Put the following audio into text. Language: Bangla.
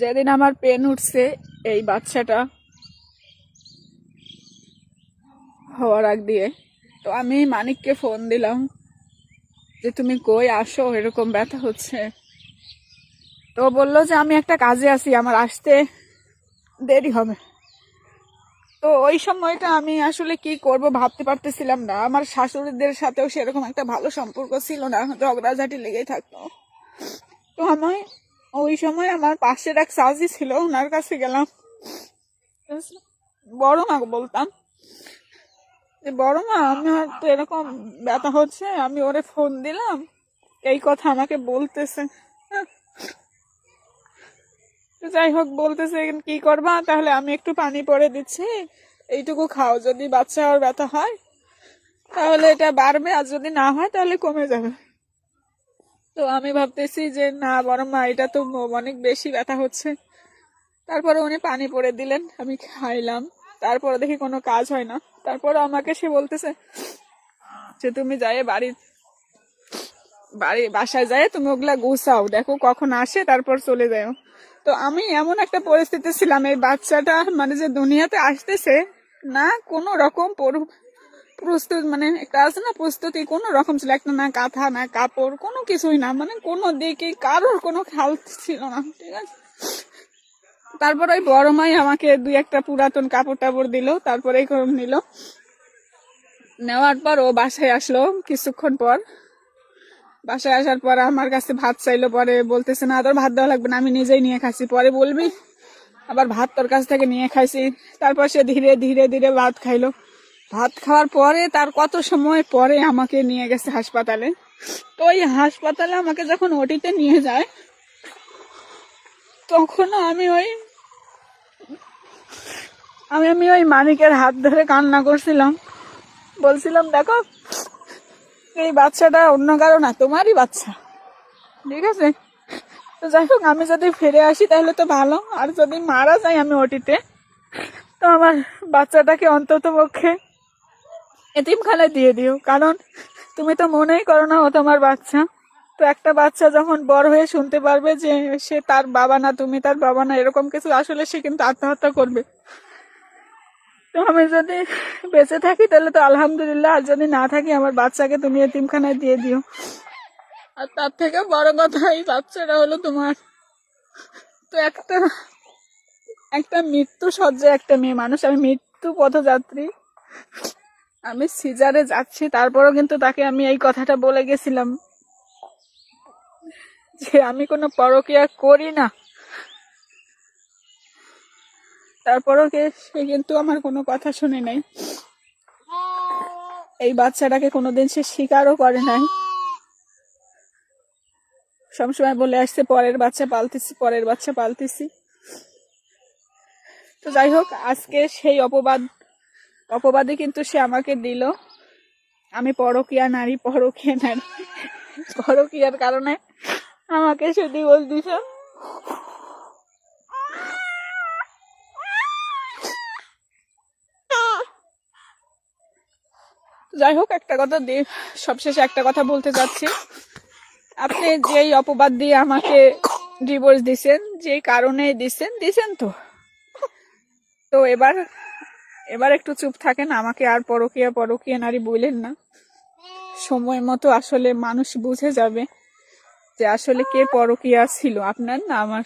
যেদিন আমার পেন উঠছে, এই বাচ্চাটা হওয়ার আগ দিয়ে। তো আমি মানিককে ফোন দিলাম যে, তুমি কই আসো? এরকম ব্যথা হচ্ছে। তো বলল যে, আমি একটা কাজে আছি, আমার আসতে দেরি হবে। তো ওই সময়টা আমি আসলে কি করব ভাবতে পারতেছিলাম না। আমার শাশুড়িদের সাথেও সেরকম একটা ভালো সম্পর্ক ছিল না, ঝগড়াঝাটি লেগেই থাকতো। তো আমি ওই সময় আমার পাশের এক সাজি ছিল ওনার কাছে গেলাম। বড় মা বলতাম যে, বড় মা আমার তো এরকম ব্যথা হচ্ছে, আমি ওরে ফোন দিলাম, এই কথা আমাকে বলতেছে। যাই হোক, বলতেছে, কি করবা? তাহলে আমি একটু পানি পরে দিচ্ছি, এইটুকু খাও, যদি বাচ্চা আর ব্যথা হয়, তাহলে এটা বাড়বে, আর যদি না হয়, তাহলে কমে যাবে। তো আমি ভাবতেছি যে, না, বরং মা, এটা তো অনেক বেশি ব্যথা হচ্ছে। তারপরে উনি পানি পরে দিলেন, আমি খাইলাম। তারপরে দেখি কোনো কাজ হয় না। তারপরে আমাকে সে বলতেছে যে, তুমি যাই বাড়ির বাড়ি, বাসায় যায় তুমি ওগুলা গুছাও। দেখো কখন আসে, তারপর চলে যাও। তো আমি এমন একটা পরিস্থিতি ছিলাম, এই বাচ্চাটা মানে যে দুনিয়াতে আসতেছে, না কোনো রকম প্রস্তুত মানে একটা আছে না, প্রস্তুতি, কোনো রকম ছিল একটা না কাঁথা, না কাপড়, কোনো কিছুই না মানে কোনো দিকে কারোর কোনো খেয়াল ছিল না, ঠিক আছে? তারপর ওই বড় মাই আমাকে দুই একটা পুরাতন কাপড় টাপড় দিল, তারপরে এরকম নিল। নেওয়ার পর ও বাসায় আসলো কিছুক্ষণ পর। বাসায় আসার পর আমার কাছে ভাত চাইলো, পরে বলতেছে, না, তোর ভাত দেওয়া লাগবে না, আমি নিজেই নিয়ে খাচ্ছি। পরে বলবি, আবার ভাত তোর কাছ থেকে নিয়ে খাইছি। তারপর সে ধীরে ধীরে ধীরে ভাত খাইলো। ভাত খাওয়ার পরে, তার কত সময় পরে আমাকে নিয়ে গেছে হাসপাতালে। তো ওই হাসপাতালে আমাকে যখন ওটিতে নিয়ে যায় তখন আমি ওই, আমি আমি ওই মানিকের হাত ধরে কান্না করছিলাম। বলছিলাম, দেখো, এই বাচ্চাটা অন্য কারও না, তোমারই বাচ্চা। ঠিক আছে? তো যাই হোক, আমি যদি ফিরে আসি তাহলে তো ভালো। আর যদি মারা যাই আমি ওটিতে, তো আমার বাচ্চাটাকে অন্তত পক্ষে এতিমখানায় দিয়ে দিও। কারণ তুমি তো মনেই করো না, ও তোমার বাচ্চা। তো একটা বাচ্চা যখন বড় হয়ে শুনতে পারবে যে সে তার বাবা না, তুমি তার বাবা না, এরকম কিছু আসলে সে কিন্তু আত্মহত্যা করবে। তো আমি যদি বেঁচে থাকি, তাহলে তো আলহামদুলিল্লাহ, আর যদি না থাকি, আমার বাচ্চাকে তুমি এতিমখানায় দিয়ে দিও। আর তার থেকে বড় কথা, এই বাচ্চাটা হলো তোমার। তো একটা একটা মৃত্যু সজ্জায় একটা মেয়ে, মানুষ, আমি মৃত্যু পথযাত্রী আমি সিজারে যাচ্ছি, তারপরও কিন্তু তাকে আমি এই কথাটা বলে গেছিলাম যে আমি কোনো পরকিয়া করি না। তারপরও সে কিন্তু আমার কোনো কথা শুনে নাই। এই বাচ্চাটাকে কোনোদিন সে স্বীকারও করে নাই। সবসময় বলে আসছে, পরের বাচ্চা পালতেছি, পরের বাচ্চা পালতেছি। তো যাই হোক, আজকে সেই অপবাদ অপবাদে কিন্তু সে আমাকে দিল। আমি পরকিয়া নারী পরকিয়া নারী। পরকিয়ার কারণে আমাকে সে ডিভোর্স দিছে। যাই হোক, একটা কথা দিয়ে সবশেষে একটা কথা বলতে চাচ্ছি আপনি যেই অপবাদ দিয়ে আমাকে ডিভোর্স দিছেন যে কারণে দিছেন দিছেন তো। তো এবার এবার একটু চুপ থাকেন, আমাকে আর পরকিয়া পরকিয়া নারী বললেন না। সময় মতো আসলে মানুষ বুঝে যাবে যে আসলে কে পরকিয়া ছিল, আপনার না আমার?